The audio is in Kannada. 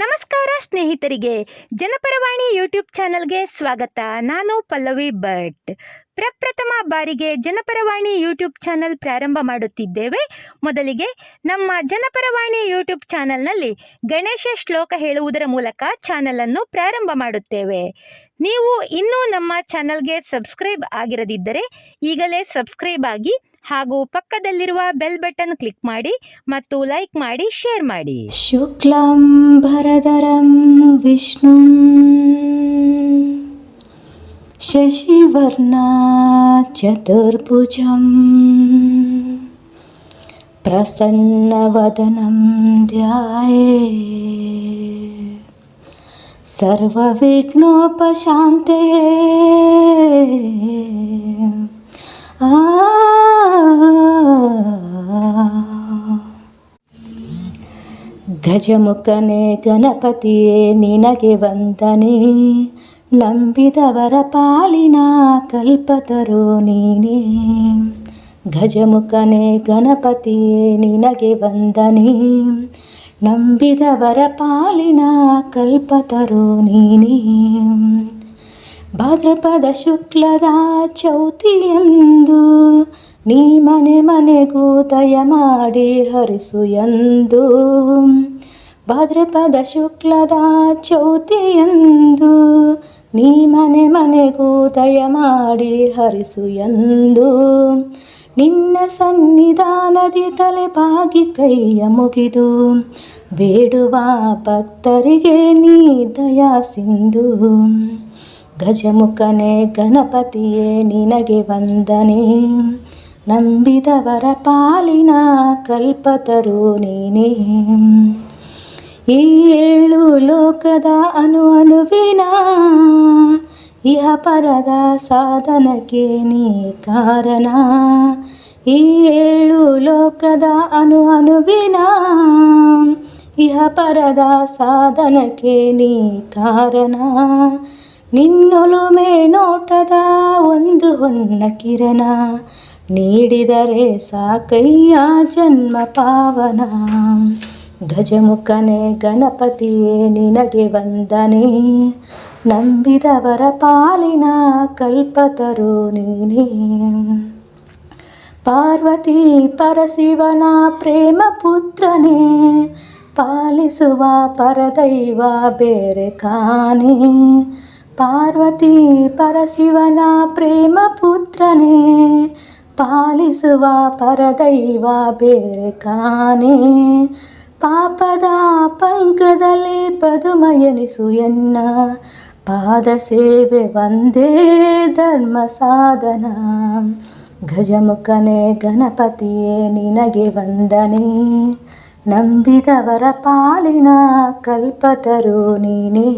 ನಮಸ್ಕಾರ ಸ್ನೇಹಿತರಿಗೆ ಜನಪರವಾಣಿ ಯೂಟ್ಯೂಬ್ ಚಾನಲ್ಗೆ ಸ್ವಾಗತ. ನಾನು ಪಲ್ಲವಿ ಭಟ್. ಪ್ರಪ್ರಥಮ ಬಾರಿಗೆ ಜನಪರವಾಣಿ ಯೂಟ್ಯೂಬ್ ಚಾನಲ್ ಪ್ರಾರಂಭ ಮಾಡುತ್ತಿದ್ದೇವೆ. ಮೊದಲಿಗೆ ನಮ್ಮ ಜನಪರವಾಣಿ ಯೂಟ್ಯೂಬ್ ಚಾನಲ್ನಲ್ಲಿ ಗಣೇಶ ಶ್ಲೋಕ ಹೇಳುವುದರ ಮೂಲಕ ಚಾನಲನ್ನು ಪ್ರಾರಂಭ ಮಾಡುತ್ತೇವೆ. ನೀವು ಇನ್ನೂ ನಮ್ಮ ಚಾನಲ್ಗೆ ಸಬ್ಸ್ಕ್ರೈಬ್ ಆಗಿರದಿದ್ದರೆ ಈಗಲೇ ಸಬ್ಸ್ಕ್ರೈಬ್ ಆಗಿ ಹಾಗೂ ಪಕ್ಕದಲ್ಲಿರುವ ಬೆಲ್ ಬಟನ್ ಕ್ಲಿಕ್ ಮಾಡಿ ಮತ್ತು ಲೈಕ್ ಮಾಡಿ, ಶೇರ್ ಮಾಡಿ. ಶುಕ್ಲಂ ಭರದರಂ ವಿಷ್ಣು शशिवर्णा चतुर्भुजं प्रसन्नवदनं ध्याये सर्वविघ्नोपशान्ते आ ಗಜಮುಖನೇ ಗಣಪತಿಯೇ ನಿನಗೆ ವಂದನೆ ನಂಬಿದವರ ಪಾಲಿನ ಕಲ್ಪತರು ನೀನೇ. ಗಜಮುಖನೇ, ಗಣಪತಿಯೇ, ನಿನಗೆ ವಂದನೆ. ನಂಬಿದವರ ಪಾಲಿನ ಕಲ್ಪತರು ನೀನೇ. ಭಾದ್ರಪದ ಶುಕ್ಲದ ಚೌತಿಯಂದು ನೀ ಮನೆ ಮನೆಗೂ ದಯ ಮಾಡಿ ಹರಿಸು ಎಂದು. ಭದ್ರಪದ ಶುಕ್ಲದ ಚೌತಿಯಂದು ನೀ ಮನೆ ಮನೆಗೂ ದಯ ಮಾಡಿ ಹರಿಸು ಎಂದು. ನಿನ್ನ ಸನ್ನಿಧಾನದಿ ತಲೆ ಬಾಗಿ ಕೈಯ ಮುಗಿದು, ಬೇಡುವ ಭಕ್ತರಿಗೆ ನೀ ದಯಾ ಸಿಂಧು. ಗಜಮುಖನೇ ಗಣಪತಿಯೇ, ನಿನಗೆ ವಂದನೆ. ನಂಬಿದವರ ಪಾಲಿನ ಕಲ್ಪತರು ನೀನೇ. ಈ ಏಳು ಲೋಕದ ಅನು ಅನುವಿನ, ಇಹ ಪರದ ಸಾಧನಕ್ಕೆ ನೀ ಕಾರಣ. ಈ ಏಳು ಲೋಕದ ಅನು ಅನುವಿನ, ಇಹ ಪರದ ಸಾಧನಕ್ಕೆ ನೀ ಕಾರಣ. ನಿನ್ನೊಲುಮೆ ನೋಟದ ಒಂದು ಹೊನ್ನ ಕಿರಣ, ನೀಡಿದರೆ ಸಾಕಯ್ಯ ಜನ್ಮ ಪಾವನ. ಗಜಮುಖನೇ ಗಣಪತಿಯೇ ನಿನಗೆ ವಂದನೆ. ನಂಬಿದವರ ಪಾಲಿನ ಕಲ್ಪತರು ನೀನೇ. ಪಾರ್ವತಿ ಪರಶಿವನ ಪ್ರೇಮ ಪುತ್ರನೇ, ಪಾಲಿಸುವ ಪರದೈವ ಬೇರೆ ಕಾನೆ. ಪಾರ್ವತಿ ಪರಶಿವನ ಪ್ರೇಮ ಪುತ್ರನೇ, ಪಾಲಿಸುವ ಪರದೈವ ಬೇರೆ ಕಾನೆ. ಪಾಪದ ಪಂಕದಲ್ಲಿ ಪದುಮಯನಿಸು ಎನ್ನ. ಪಾದ ಸೇವೆ ಒಂದೇ ಧರ್ಮ ಸಾಧನ. ಗಜಮುಖನೇ ಗಣಪತಿಯೇ ನಿನಗೆ ವಂದನೆ. ನಂಬಿದವರ ಪಾಲಿನ ಕಲ್ಪತರು ನೀನೇ.